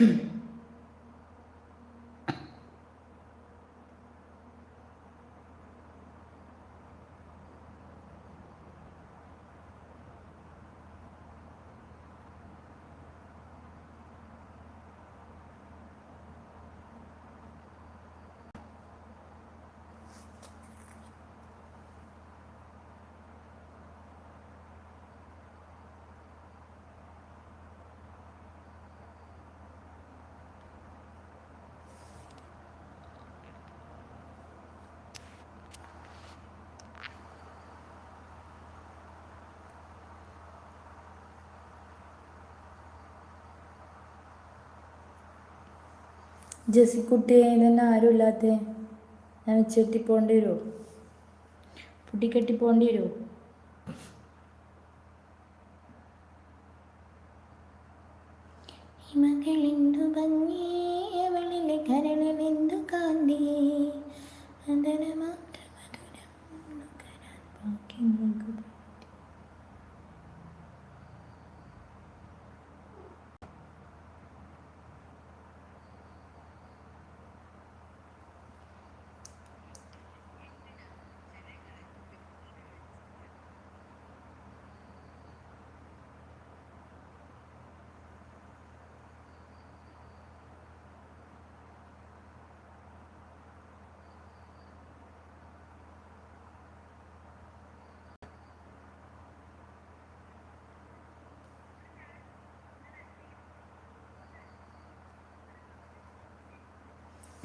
mm ജസിക്കുട്ടിയെ തന്നെ ആരും ഇല്ലാത്ത. ഞാൻ ചെട്ടി പോകേണ്ടി വരുമോ പൊട്ടിക്കെട്ടി പോകേണ്ടി വരുമോ ഹിമകളെന്തു ഭംഗി അവളിലെ കരളിലെന്തു കാന്തി മധുരമാത്ര മധുരം നുകരാൻ ബാക്കി നൽകുക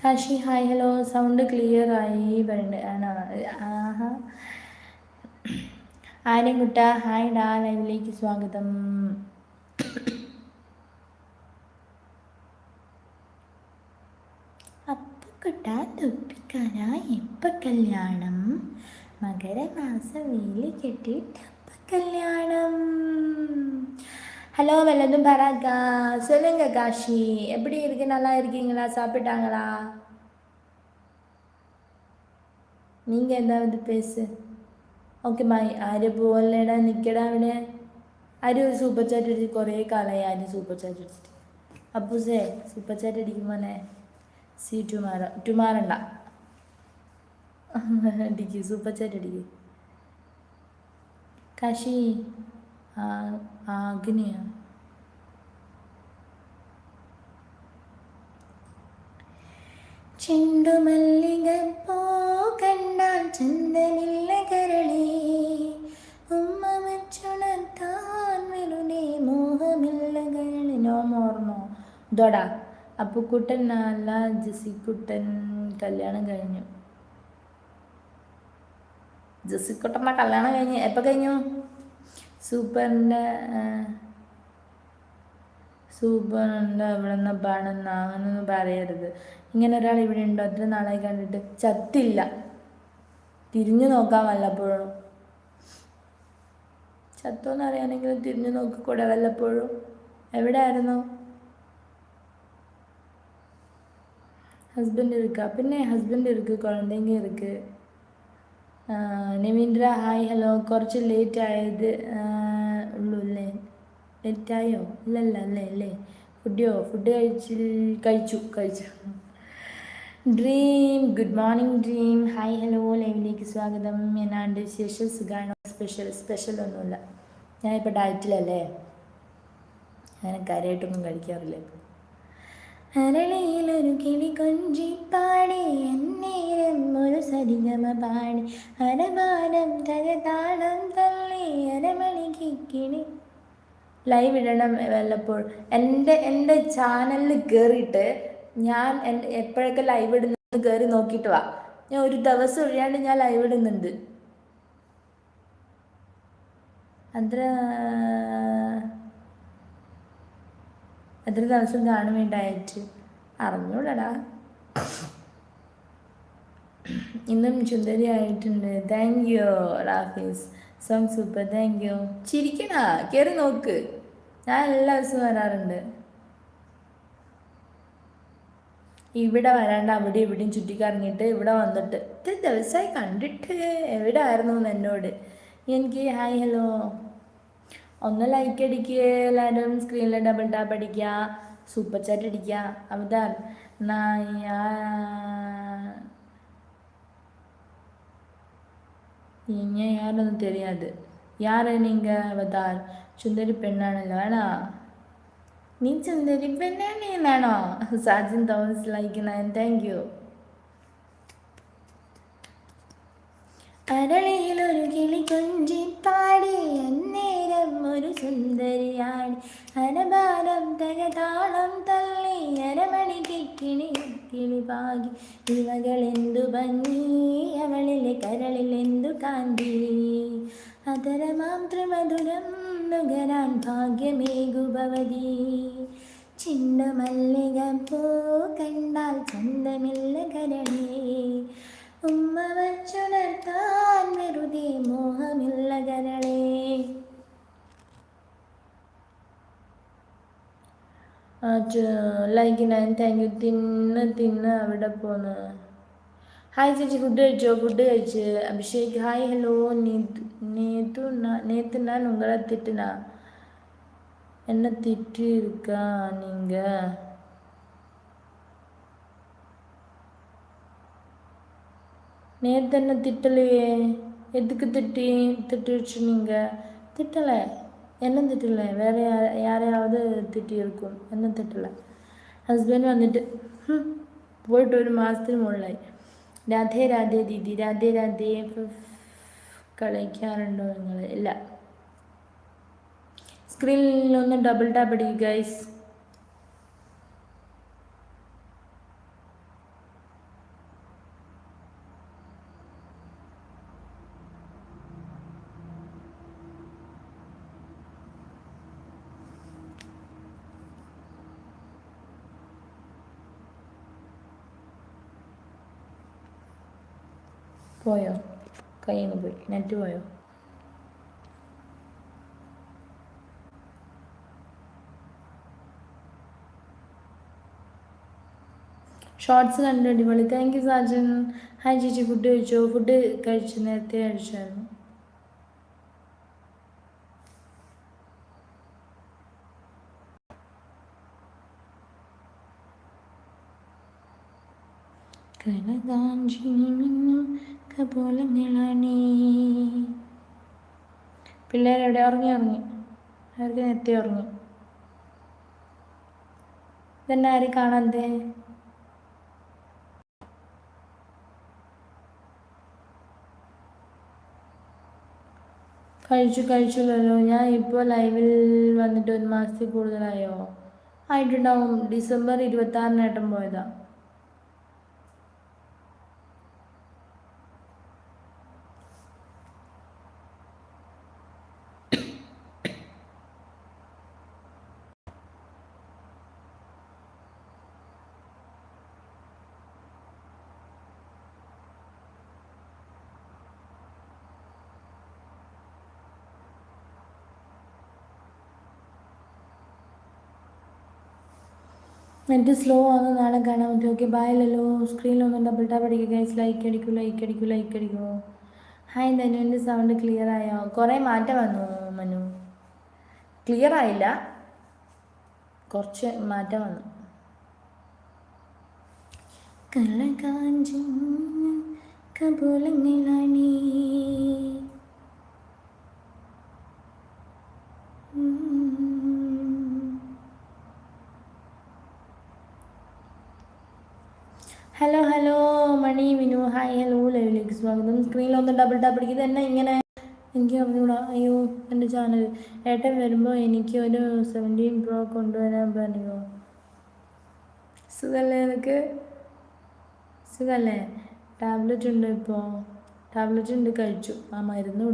Kashi hi hello. Sound clear ആയി വരണ്ട്. ആണോ? ആഹാ. ആര്യൻകുട്ട ഹായ് ഡാ ലൈവിലേക്ക് സ്വാഗതം. അപ്പക്കുട്ട തൊപ്പിക്കാനാ എപ്പ കല്യാണം. മകരമാസം വേലി കെട്ടിയിട്ട് അപ്പ കല്യാണം. ஹலோ வெல்லதும் பராக்கா சொல்லுங்க காஷி எப்படி இருக்கு நல்லா இருக்கீங்களா சாப்பிட்டாங்களா நீங்கள் ஏதாவது பேசு ഓക്കെ മായി ആര് പോവല്ലേടാ നിൽക്കടാ അവിടെ ആര് ഒരു സൂപ്പർ ചാറ്റ് അടിച്ച് കുറേ കാലമായി ആര് സൂപ്പർ ചാറ്റ് അടിച്ചിട്ട് അപ്പൂസേ സൂപ്പർ ചാറ്റ് അടിക്കുമ്പോനെ സി ടുമാറ ടുമാറണ്ട അടിക്ക് സൂപ്പർ ചാറ്റ് അടിക്ക് കാശി ആ ചെണ്ടുമല്ലിക പോ കണ്ടാൽ ചന്ദനില്ല കരളേ. ഉമ്മ വെച്ചുണർത്താൻ വെറുതെ മോഹമില്ല കരളി നോ മോർന്നോ ഇതോടാ അപ്പുക്കുട്ടൻ അല്ല ജസിക്കുട്ടൻ കല്യാണം കഴിഞ്ഞു. ജസിക്കുട്ടന്റെ കല്യാണം കഴിഞ്ഞ്. എപ്പോൾ കഴിഞ്ഞു? സൂപ്പറിന്റെ സൂപ്പറിന്റെ അവിടെ നിന്ന് പാടുന്ന അങ്ങനൊന്നും പറയരുത്. ഇങ്ങനെ ഒരാൾ ഇവിടെ ഉണ്ടോ? അത്ര നാളായി കണ്ടിട്ട് ചത്തില്ല. തിരിഞ്ഞു നോക്കാൻ വല്ലപ്പോഴും. ചത്തോന്ന് അറിയാനെങ്കിലും തിരിഞ്ഞു നോക്കിക്കൂടെ വല്ലപ്പോഴും. എവിടെ ആയിരുന്നു ഹസ്ബൻഡ് പിന്നെ ഹസ്ബൻഡ് ഇരിക്ക് കുഴന്തെങ്കിൽ ഇരിക്ക്. Niveendra hi hello. കുറച്ച് ഉള്ളൂ അല്ലേ ലേറ്റായോ ഇല്ലല്ല അല്ലേ അല്ലേ? ഫുഡിയോ ഫുഡ് കഴിച്ചു കഴിച്ചു കഴിച്ചു. Dream good morning dream. Hi hello ലൈവിലേക്ക് സ്വാഗതം. എന്നാണ്ട് വിശേഷം? സുഖാണോ? സ്പെഷ്യൽ സ്പെഷ്യൽ ഒന്നുമില്ല. ഞാനിപ്പോൾ ഡയറ്റിലല്ലേ? അങ്ങനെ കാര്യമായിട്ടൊന്നും കഴിക്കാറില്ല. അരളിയിലൊരു കിളി കൊഞ്ചി പാടി അന്നേരം ഒരു സരിഗമ പാടി. അരമാനം തരതാളം തള്ളി അരമണിക്ക് കിളി ലൈവ് ഇടണം വല്ലപ്പോൾ എന്റെ എന്റെ ചാനലിൽ കയറിയിട്ട് ഞാൻ എന്റെ എപ്പോഴൊക്കെ ലൈവ് ഇടുന്നത് കയറി നോക്കിയിട്ട് വാ. ഞാൻ ഒരു ദിവസം ഒഴിയാണ്ട് ഞാൻ ലൈവ് ഇടുന്നുണ്ട്. അത്ര എത്ര ദിവസം കാണും വേണ്ടായിട്ട്. ഇന്നും ചുന്ദരിയായിട്ടുണ്ട് thank you Rafeez. Song super thank you ചിരിക്കണ കയറി നോക്ക്. ഞാൻ എല്ലാ ദിവസവും വരാറുണ്ട്. ഇവിടെ വരാണ്ട് അവിടെ ഇവിടെയും ചുറ്റിക്കറങ്ങിയിട്ട് ഇവിടെ വന്നിട്ട് ഇത്ര ദിവസമായി കണ്ടിട്ട് എവിടെ ആയിരുന്നു എന്നോട്. എനിക്ക് ഹായ് ഹലോ ഒന്ന് ലൈക്ക് അടിക്കുക എല്ലാവരും സ്ക്രീനിൽ ഡബിൾ ടാപ്പ് അടിക്കുക സൂപ്പർ ചാറ്റ് അടിക്കുക. അവതാർ நான் நீங்க யாருன்னு தெரியாது. யாரு நீங்க அவதார்? சுந்தரி பெண்ணானல்ல வேணா நீ சுந்தரி நீ நானோ சார்ஜின் தௌன்ஸ் லைக் நான் தேங்க்யூ അരളിയിലൊരു കിളി കൊഞ്ചിപ്പാടി അന്നേരം ഒരു സുന്ദരിയാടി. അനബാലം തകതാളം തള്ളി അരമണി കിക്കിണി പാകി. ഇവകളെന്തു ഭംഗി അവളിലെ കരളിലെന്തു കാന്തി. അതരമാം ത്രിമധുരം നുകരാൻ ഭാഗ്യമേകുഭവതി. ചിന്നമല്ലിക പൂ കണ്ടാൽ ചന്തമില്ല കരണേ ഉമ്മ വച്ചുണർത്താൻ വെറുതെ മോഹമില്ല കരളേ ലൈക്ക് നയൻ താങ്ക് യു തിന്ന് തിന്ന് അവിടെ പോന്ന് ഹായ് ചേച്ചി ഫുഡ് കഴിച്ചോ ഫുഡ് കഴിച്ച് അഭിഷേക് ഹായ് ഹലോ നേത്തു നേത്തു நேற்று நான் உங்களை திட்டுனா என்ன திட்டு இருக்கா நீங்கள் நேற்று என்ன திட்டலையே எதுக்கு திட்டி திட்டுச்சு நீங்கள் திட்டலை என்ன திட்டலை வேற யார் யாரையாவது திட்டி இருக்கும் என்ன திட்டலை ഹസ്ബൻഡ് വന്നിട്ട് പോയിട്ട് ഒരു മാസത്തിന് മുകളിലായി രാധേ രാധേ ദീദി രാധേ രാധേ കളിക്കാറുണ്ടോ നിങ്ങൾ ഇല്ല സ്ക്രീനിൽ ഒന്ന് ഡബിൾ ടാപ്പ് അടിക്കുക ഗൈസ് പോയോ? കയ്യിൽ നിന്ന് പോയി. നെറ്റ് പോയോ? ഷോർട്സ് കണ്ടു അടിപൊളി. Thank you Sajan. ഹായ് ചേച്ചി. ഫുഡ് കഴിച്ചോ? ഫുഡ് കഴിച്ചു നേരത്തെ കഴിച്ചായിരുന്നു. കനകാഞ്ചി കപോലങ്ങളാണേ പിള്ളേരെവിടെ? ഉറങ്ങി ഉറങ്ങി. അവർക്ക് നെത്തി ഉറങ്ങി. ഇതന്നെ ആരും കാണാതെ കഴിച്ചു കഴിച്ചില്ലല്ലോ ഞാൻ ഇപ്പോൾ ലൈവിൽ വന്നിട്ട് ഒരു മാസത്തിൽ കൂടുതലായോ? ആയിട്ടുണ്ടാവും. ഡിസംബർ ഇരുപത്തി ആറിനേട്ടം പോയതാണ് നെറ്റ് സ്ലോ ആണ് നാളെ പറ്റും. ഓക്കെ ബായല്ലോ സ്ക്രീനിലൊന്നും ഡബിൾ ടാപ്പ് അടിക്കുക ഗൈസ് ലൈക്ക് അടിക്കൂ ലൈക്ക് അടിക്കൂ ലൈക്ക് അടിക്കൂ ഹായ് ധനുവിന്റെ സൗണ്ട് ക്ലിയർ ആയോ? കുറേ മാറ്റം വന്നു മനു. ക്ലിയർ ആയില്ല. കുറച്ച് മാറ്റം വന്നു. കലകാഞ്ചി കപോലങ്ങളാണീ hello hello Mani Vinu hi hello ലൈവിലേക്ക് സ്വാഗതം സ്ക്രീനിലൊന്ന് ഡബിൾ ടാപ്പ് അടിക്കുന്നത് തന്നെ ഇങ്ങനെ. എനിക്ക് അറിഞ്ഞൂടാ. അയ്യോ എന്റെ ചാനൽ ഏട്ടൻ വരുമ്പോൾ എനിക്ക് ഒരു സെവന്റീൻ പ്രോ കൊണ്ടുവരാൻ പറയുമോ സുഖല്ലേ എനിക്ക് സുഖല്ലേ? ടാബ്ലറ്റ് ഉണ്ട് ഇപ്പോൾ ടാബ്ലറ്റ് ഉണ്ട് കഴിച്ചു. ആ മരുന്ന്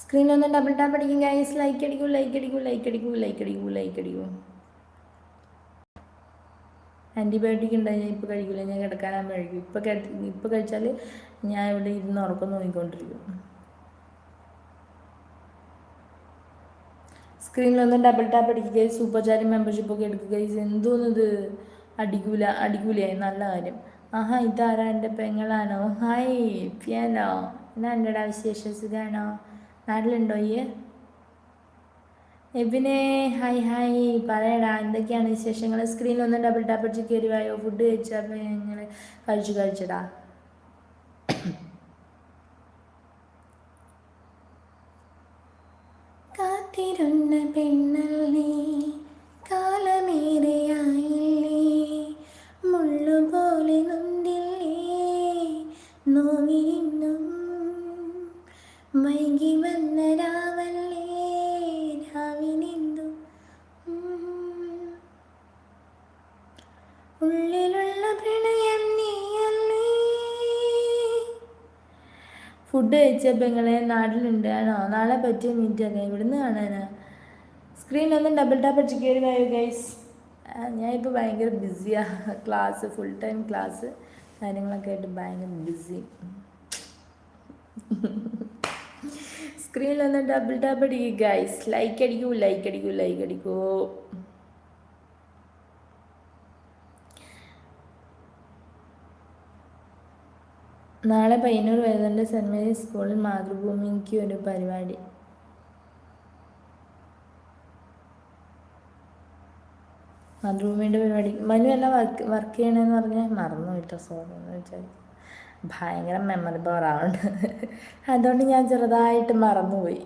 സ്ക്രീനിൽ ഒന്ന് ഡബിൾ ടാപ്പ് അടിക്കും ഗൈസ് ലൈക്ക് അടിക്കൂ ലൈക്ക് അടിക്കൂ ലൈക്ക് അടിക്കൂ ലൈക്ക് അടിക്കൂ ലൈക്ക് അടിക്കൂ. ആന്റിബയോട്ടിക് ഉണ്ടായി ഞാൻ ഇപ്പോൾ കഴിക്കില്ല ഞാൻ കിടക്കാനാകുമ്പോൾ കഴിക്കും. ഇപ്പോൾ ഇപ്പോൾ കഴിച്ചാൽ ഞാൻ ഇവിടെ ഇരുന്ന് ഉറക്കം നോക്കിക്കൊണ്ടിരിക്കും. സ്ക്രീനിലൊന്ന് ഡബിൾ ടാപ്പ് അടിക്കുക സൂപ്പർ ചാറ്റ് മെമ്പർഷിപ്പ് ഒക്കെ എടുക്കുക എന്തോന്നത് അടിക്കൂല അടിക്കൂലേ? നല്ല കാര്യം. ആഹാ ഇതാരാ എന്റെ പെങ്ങളാണോ? ഹായ് പിയാനോ എന്നാ എന്റെ വിശേഷ? സുഖാണോ? നാട്ടിലുണ്ടോ ഈ? എബിനെ ഹായ് ഹായ് പറയടാ എന്തൊക്കെയാണ് വിശേഷങ്ങൾ? സ്ക്രീനിൽ ഒന്ന് ഡബിൾ ടാപ്പ് അടിച്ച് കയറിവായോ ഫുഡ് കഴിച്ചാൽ ഞങ്ങൾ കഴിച്ചു കഴിച്ചടാ. കാത്തിരുന്ന പെണ്ണല്ലേ കാലമേറെയായില്ലേ ഫുഡ് കഴിച്ചപ്പോൾ നിങ്ങളെ നാട്ടിലുണ്ട്. ആണോ? നാളെ പറ്റിയ ഒക്കെ ഇവിടുന്ന് കാണാനാ. സ്ക്രീൻ ഒന്നും ഡബിൾ ടാപ്പ് അടിച്ച് കയറി വായു ഗൈസ് ഞാനിപ്പോൾ ഭയങ്കര ബിസിയാണ് ക്ലാസ് ഫുൾ ടൈം ക്ലാസ് കാര്യങ്ങളൊക്കെ ആയിട്ട് ഭയങ്കര ബിസി സ്ക്രീനിൽ ഒന്ന് ഡബിൾ ടാപ്പ് അടിക്കുക ഗൈസ് ലൈക്ക് അടിക്കൂ ലൈക്ക് അടിക്കൂ ലൈക്ക് അടിക്കൂ. നാളെ പയ്യന്നൂർ വേദന്റെ സെന്റ് മേരീസ് സ്കൂളിൽ മാതൃഭൂമിക്ക് ഒരു പരിപാടി. മാതൃഭൂമിയുടെ പരിപാടി. മനു എല്ലാം വർക്ക് വർക്ക് ചെയ്യണമെന്ന് പറഞ്ഞാൽ മറന്നു കേട്ടോ സോറി എന്ന് വെച്ചാൽ ഭയങ്കര മെമ്മറി ആവുന്നുണ്ട് അതുകൊണ്ട് ഞാൻ ചെറുതായിട്ട് മറന്നുപോയി.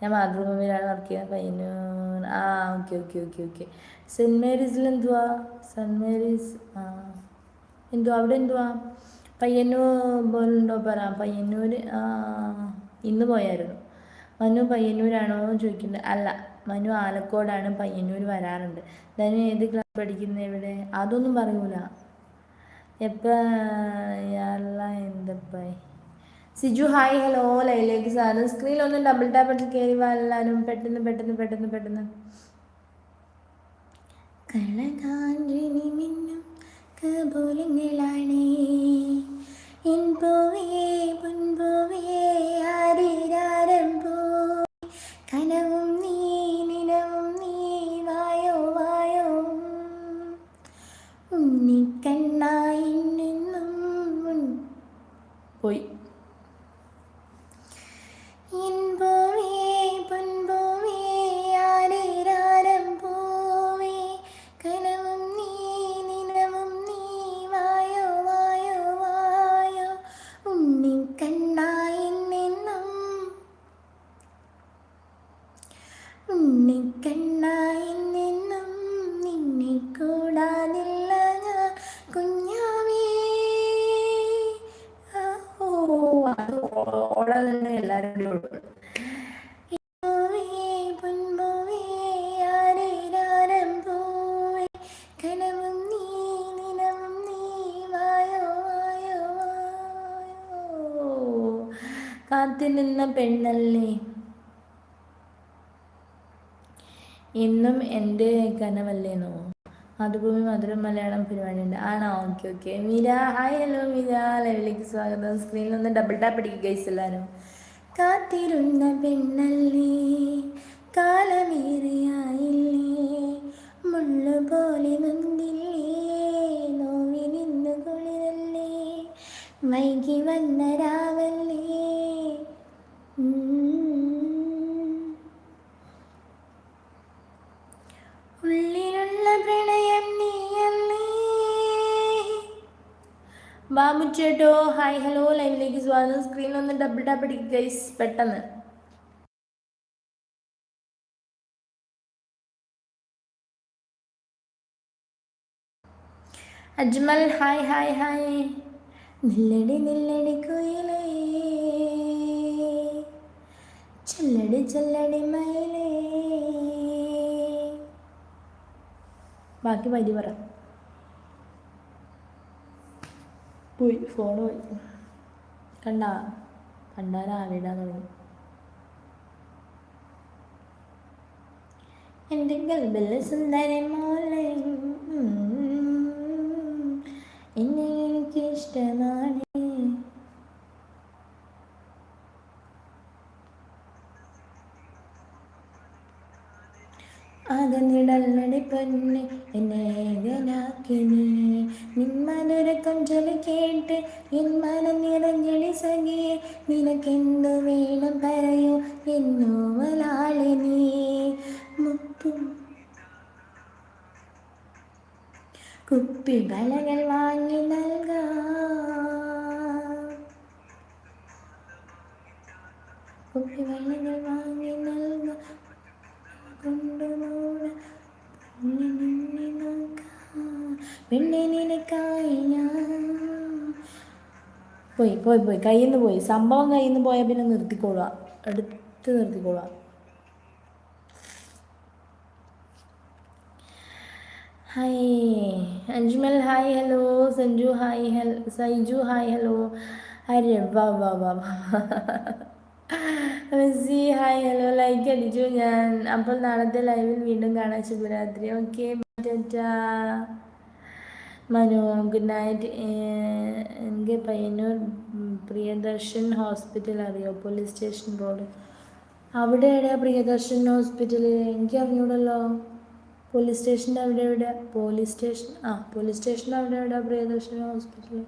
ഞാൻ മാതൃഭൂമിയിലാണ് വർക്ക് ചെയ്യുന്നത്. പയ്യന്നൂർ ആ okay okay okay okay saint മേരീസിൽ എന്തുവാ? സെന്റ് മേരീസ് ആ എന്തുവാ? അവിടെ എന്തുവാ? പയ്യന്നൂർ പറ പയ്യന്നൂർ ഇന്ന് പോയായിരുന്നു. മനു പയ്യന്നൂരാണോ എന്ന് ചോദിക്കുന്നത് അല്ല മനു ആലക്കോടാണ് പയ്യന്നൂർ വരാറുണ്ട്. ധനു ഏത് ക്ലാസ് പഠിക്കുന്നത് ഇവിടെ? അതൊന്നും പറയൂല. എപ്പോൾ എന്തപ്പായി സിജു ഹായ് ഹലോ ലൈലേക്ക് സാറ് സ്ക്രീനിൽ ഒന്ന് ഡബിൾ ടാപ്പ് അടിച്ച് കയറി വല്ലാനും പെട്ടെന്ന് പെട്ടെന്ന് പെട്ടെന്ന് പെട്ടെന്ന്. കളകാഞ്ചിനി മിന്നും കപോലങ്ങളാണേ എൻ പൂവേ പൊൻപൂവേ ആരിരാരം പോയി കനവും നീ നിലവും നീ വായോ വായോ. ഉണ്ണിക്കണ്ണായി നിന്നും പോയി. കാത്തുനിന്ന പെണ്ണല്ലേ? ഇന്നും എന്റെ കനവല്ലേന്നോ മാതൃഭൂമി മധുരം മലയാളം പരിപാടിയുണ്ട് ആണോ? Okay okay. Meera hi hello Meera. ലൈവിലേക്ക് സ്വാഗതം. സ്ക്രീനിൽ ഒന്ന് ഡബിൾ ടാപ്പ് അടിക്കുക ഗൈസ് എല്ലാവരും. കാത്തിരുന്ന പെണ്ണല്ലേ? കാലമേറെയായില്ലേ? മുള്ളു പോലെ നൊന്തില്ലേ നോവിനിന്ന് കുളിരല്ലേ? വൈകി വന്ന രാവല്ലേ? ഉള്ളിലുള്ള പ്രണയം നീയല്ലേ ബാമുച്ചേട്ടോ ഹായ് ഹലോ ലൈവിലേക്ക് സ്വാഗതം. സ്ക്രീനിൽ ഒന്ന് ഡബിൾ അടിക്കുക ഗൈസ് പെട്ടെന്ന്. Ajmal hi hi hi. നില്ലടി നില്ലടി കുയിലേ. ചെല്ലടി ചെല്ലടി മയിലേ. ബാക്കി വരി പറ. പോയി ഫോൺ പോയി. കണ്ട? കണ്ടാലാവിടാൻ തുടങ്ങി. എന്റെ ഗൽബിൽ സുന്ദര മോളെ. എന്നെ എനിക്ക് അകന്നിടല്ലടി പൊന്നെ എന്നെ ഏകനാക്കി നീ നിന്മധുര കൊഞ്ചൽ കേട്ട് എൻ മനം നിറഞ്ഞടി സഖിയെ. നിനക്കെന്തു വേണം പറയൂ എന്നോവലാളി നീ കുപ്പി ബലകൾ വാങ്ങി നൽകാം. കുപ്പി ബലകൾ വാങ്ങി നൽകാം. നിനക്കായി ഞാൻ. പോയി പോയി പോയി. കയ്യിൽ നിന്ന് പോയി. സംഭവം കയ്യിൽ നിന്ന് പോയാൽ പിന്നെ നിർത്തിക്കോളുക. എടുത്ത് നിർത്തിക്കോളുക. Hi. Anjumal hi hello. Sanju hi hello Saiju hi hello. അരെ വാ വാ വാ. മെസ്സി ഹായ് ഹലോ ലൈക്ക് അടിച്ചു. ഞാൻ അപ്പോൾ നാളത്തെ ലൈവിൽ വീണ്ടും കാണാം. ശുഭരാത്രി. ഓക്കെ മനു ഗുഡ് നൈറ്റ് എനിക്ക് പയ്യന്നൂർ പ്രിയദർശൻ ഹോസ്പിറ്റൽ അറിയോ? പോലീസ് സ്റ്റേഷൻ റോഡ് അവിടെ എവിടെയാ പ്രിയദർശൻ ഹോസ്പിറ്റൽ? എനിക്ക് അറിഞ്ഞൂടല്ലോ. പോലീസ് സ്റ്റേഷന്റെ അവിടെ എവിടെ? പോലീസ് സ്റ്റേഷൻ ആ പോലീസ് സ്റ്റേഷന്റെ അവിടെ എവിടെയാ പ്രിയദർശൻ ഹോസ്പിറ്റൽ?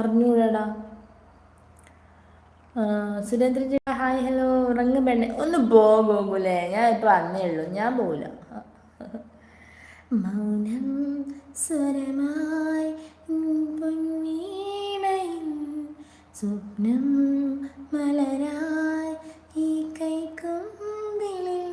അറിഞ്ഞൂടാ സുരേന്ദ്രൻ ഹായ് ഹലോ ഉറങ്ങ പെണ്ണെ ഒന്ന് പോകൂലേ? ഞാൻ ഇപ്പൊ വന്നേ ഉള്ളൂ. ഞാൻ പോകില്ല മൗനം സ്വരമായി സ്വപ്നം മലരായി ഈ കൈക്കുമ്പിളിൽ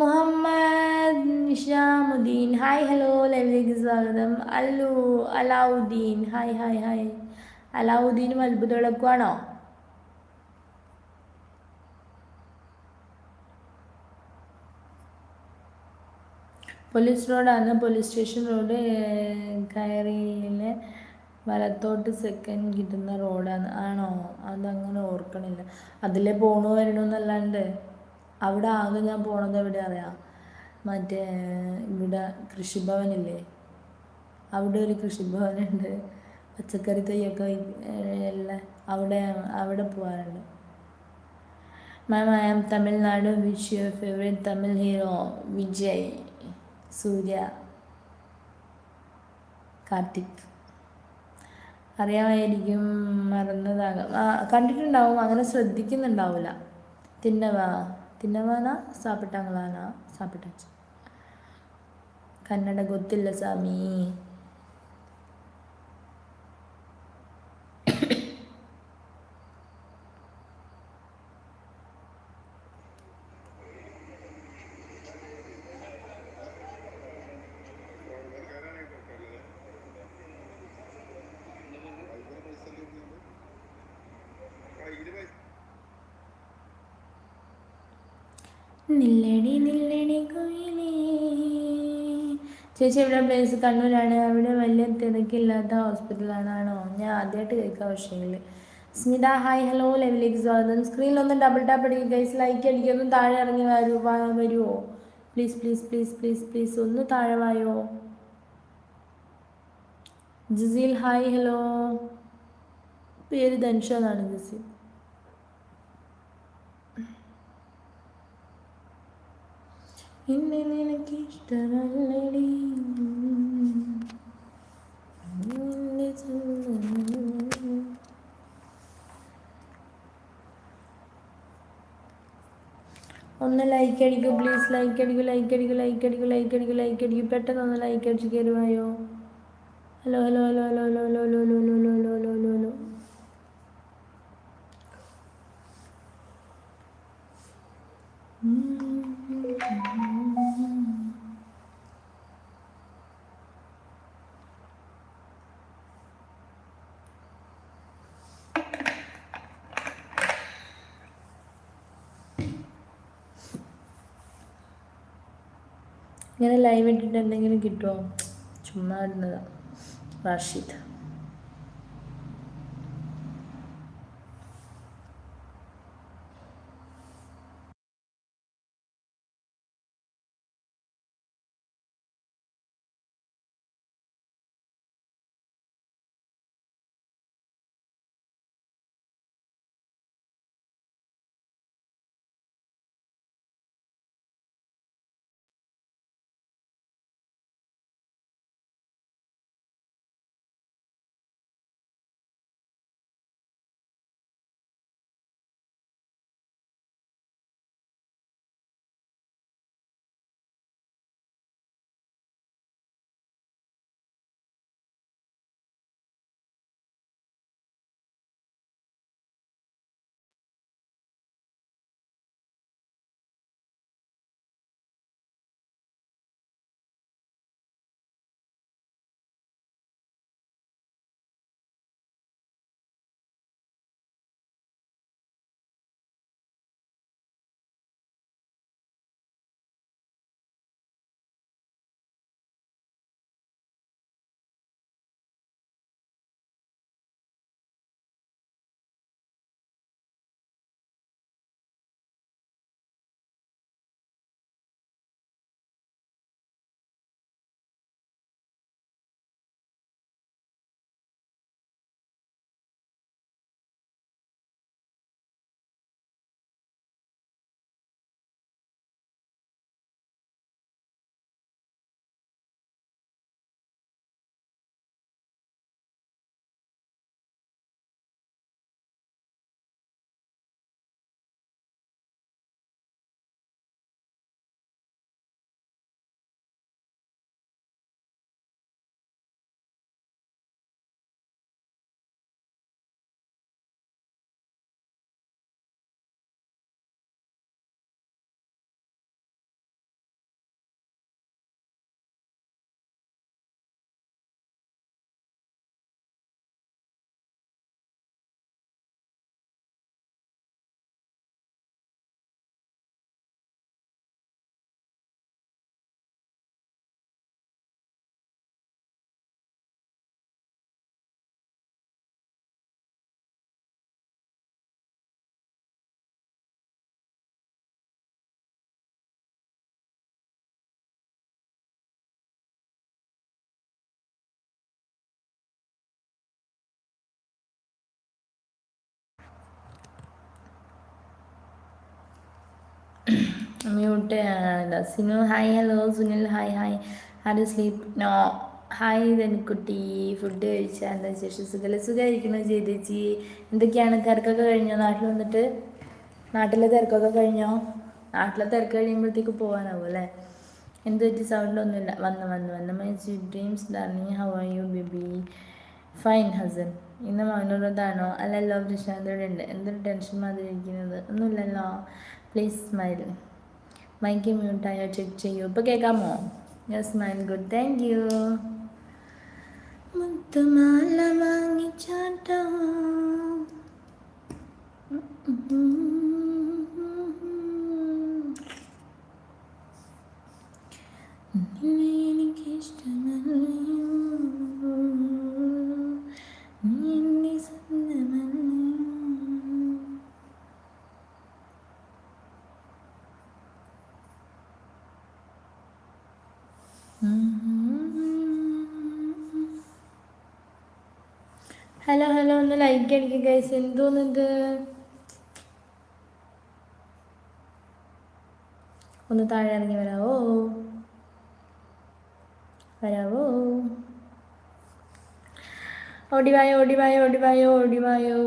മുഹമ്മദ് നിഷാമുദ്ദീൻ. ഹായ് ഹലോ ലൈവിലേക്ക് സ്വാഗതം. Allu Alavuddin. Hi hi hi. അലാവുദ്ദീനും അത്ഭുതം വിളക്കുവാണോ പോലീസ് റോഡാണ്. പോലീസ് സ്റ്റേഷൻ റോഡ് കയറിയിലെ വലത്തോട്ട് സെക്കൻഡ് കിട്ടുന്ന റോഡാണ്. ആണോ? അതങ്ങനെ ഓർക്കണില്ല. അതിലെ പോണു വരണമെന്നല്ലാണ്ട് അവിടെ ആകെ ഞാൻ പോണത് എവിടെ അറിയാം? മറ്റേ ഇവിടെ കൃഷിഭവനില്ലേ? അവിടെ ഒരു കൃഷിഭവനുണ്ട്. പച്ചക്കറി തൈയൊക്കെ എല്ലാം അവിടെ അവിടെ പോകാറുണ്ട് ma'am I am Tamil Nadu which your favourite Tamil hero Vijay Suriya Karthik അറിയാമായിരിക്കും മറന്നതാകാം ആ കണ്ടിട്ടുണ്ടാവും അങ്ങനെ ശ്രദ്ധിക്കുന്നുണ്ടാവില്ല തിന്നവാ തിന്നവാന സാപ്പിട്ടാങ്ങളാന സാപ്പിട്ട കന്നഡ ಗೊತ್ತಿಲ್ಲ സ്വാമി നില്ലടി നില്ലടി കുയിലേ. ചേച്ചി എവിടെ? പ്ലേസ് കണ്ണൂരാണ്. അവിടെ വലിയ തിരക്കില്ലാത്ത ഹോസ്പിറ്റലാണോ ഞാൻ ആദ്യമായിട്ട് കേൾക്കാം പക്ഷേ സ്മിത ഹായ് ഹലോ ലെവലിലേക്ക് സ്വാഗതം. സ്ക്രീനിലൊന്ന് ഡബിൾ ടാപ്പ് അടിക്കുക ഗൈസ് ലൈക്ക് അടിക്കുക ഒന്ന് താഴെ ഇറങ്ങി വരൂ വരുമോ please please please please please ഒന്ന് താഴെ വായോ? ജിസീൽ ഹായ് ഹലോ പേര് ധൻഷ എന്നാണ് ജിസീൽ എന്നെ നിനക്ക് ഇഷ്ടമല്ലടി ഒന്ന് ലൈക്ക് അടിക്കൂ പ്ലീസ് ലൈക്ക് അടിക്കൂ ലൈക്ക് അടിക്കൂ ലൈക്ക് അടിക്കൂ ലൈക്ക് അടിക്കൂ ലൈക്ക് അടിക്കൂ പെട്ടെന്ന് ഒന്ന് ലൈക്ക് അടിച്ച് കയറുമായോ hello hello hello hello hello hello hello hello hello hello hello hello ഇങ്ങനെ ലൈവ് ഇട്ടിട്ട് എന്തെങ്കിലും കിട്ടുമോ ചുമ്മാ ഇടുന്നതാണ് Rashid. Mute Sinu hi hello Sunil hi hi had sleep no hi ധനിക്കുട്ടി food കഴിച്ചാൽ എന്താ ശേഷം സുഖല സുഖമായിരിക്കണോ ചേച്ചി എന്തൊക്കെയാണ്? തിരക്കൊക്കെ കഴിഞ്ഞോ? നാട്ടിൽ വന്നിട്ട്? നാട്ടിലെ തിരക്കൊക്കെ കഴിഞ്ഞോ? നാട്ടിലെ തിരക്ക് കഴിയുമ്പോഴത്തേക്ക് പോകാനാവും അല്ലേ? എന്ത് പറ്റി? സൗണ്ട് ഒന്നുമില്ല. വന്ന് വന്ന് വന്ന്. My sweet dreams darling how are you baby fine Hasan ഇന്ന് മൗനവ്രതാണോ അല്ലല്ലോ പ്രശാന്തോടെ ഉണ്ട്. എന്തൊരു ടെൻഷൻ മാതിരി ഇരിക്കുന്നത് ഒന്നുമില്ലല്ലോ. പ്ലീസ് സ്മൈൽ മൈക്ക് മ്യൂട്ടായോ ചെക്ക് ചെയ്യൂ ഇപ്പോൾ കേൾക്കാമോ yes smile good thank you മുത്തുമാല വാങ്ങിച്ചാട്ടോ. ലൈക്ക് ഗൈസ് എന്തോന്നിത് ഒന്ന് താഴെ ഇറങ്ങി വരാവോ? വരാവോ? ഓടിവായോ ഓടിവായോ ഓടിവായോ ഓടിവായോ